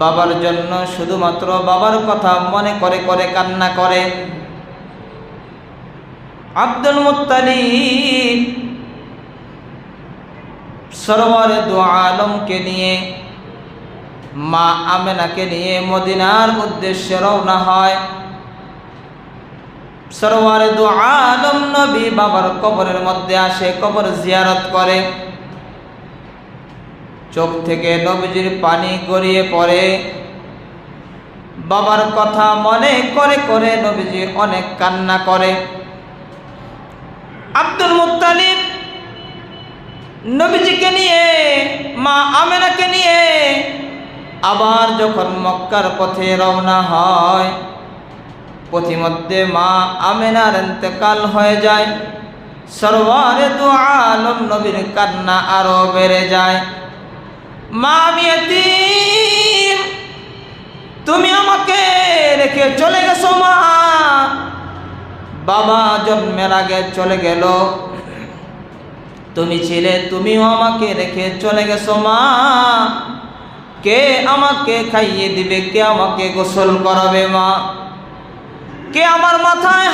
বাবার জন্য শুধুমাত্র বাবার কথা মনে করে করে কান্না করে। আব্দুল মুত্তালিব সরোয়ারে দু আলমকে নিয়ে, মা আমেনাকে নিয়ে মদিনার উদ্দেশ্যে রওনা হয়। সরোয়ারে দু আলম নবী বাবার কবরের মধ্যে আসে, কবর জিয়ারত করে। চোখ থেকে নবীজির পানি গড়িয়ে পড়ে। বাবার কথা মনে করে করে নবীজি অনেক কান্না করে। আব্দুল মুত্তালিব নবীজিকে নিয়ে, মা আমেনাকে নিয়ে আবার যখন মক্কার পথে রওনা হয়, পথিমধ্যে মা আমেনার ইন্তেকাল হয়ে যায়। সরওয়ারে দু আলম নবীর কান্না আরও বেড়ে যায়। মা আমি তুমি আমাকে রেখে চলে গেছো মা। বাবা জন্মের আগে চলে গেল। তুমি ছিলে, তুমিও আমাকে রেখে চলে গেছো মা। কে আমাকে খাইয়ে দিবে, কে আমাকে গোসল করাবে মা। কে আমার মাথায়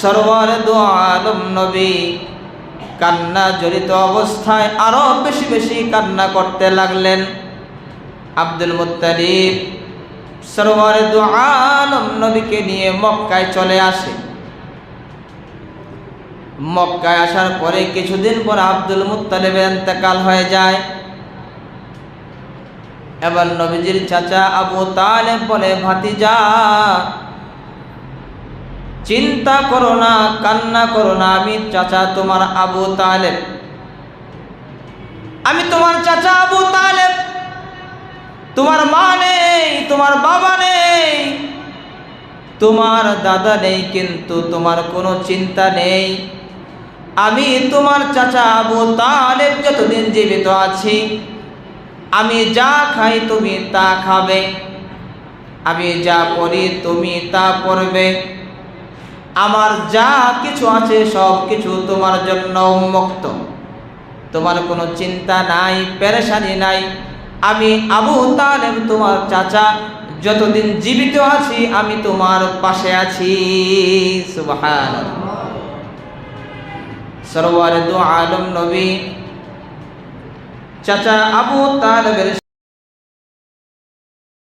সরওয়ার দু আলম নবী। কান্না জড়িত অবস্থায় আরও বেশি বেশি কান্না করতে লাগলেন। আব্দুল মুত্তালিব সরওয়ারে দু আলম নবীকে নিয়ে মক্কায় চলে আসে। মক্কায় আসার পরে কিছুদিন পর আব্দুল মুত্তালিবের ইন্তেকাল হয়ে যায়। এবার নবীজির চাচা আবু তালেব বলে, ভাতিজা চিন্তা করো না, কান্না করো না। আমি চাচা তোমার আবু তালেব। আমি তোমার চাচা আবু তালেব। তোমার মা নেই, তোমার বাবা নেই। তোমার দাদা নেই, কিন্তু তোমার কোনো চিন্তা নেই। আমি তোমার চাচা আবু তালেব, যতদিন জীবিত আছি। আমি যা খাই তুমি তা খাবে। আমি যা পড়ি তুমি তা পড়বে আমার যা কিছু আছে, সব কিছু তোমার জন্য উন্মুক্ত। তোমার কোনো চিন্তা নাই, পেরেশানি নাই। আমি আবু তালেব, তোমার চাচা। যতদিন জীবিত আছি, আমি তোমার পাশে আছি। সরোয়ার দু আলম নবী। চাচা আবু তালেবের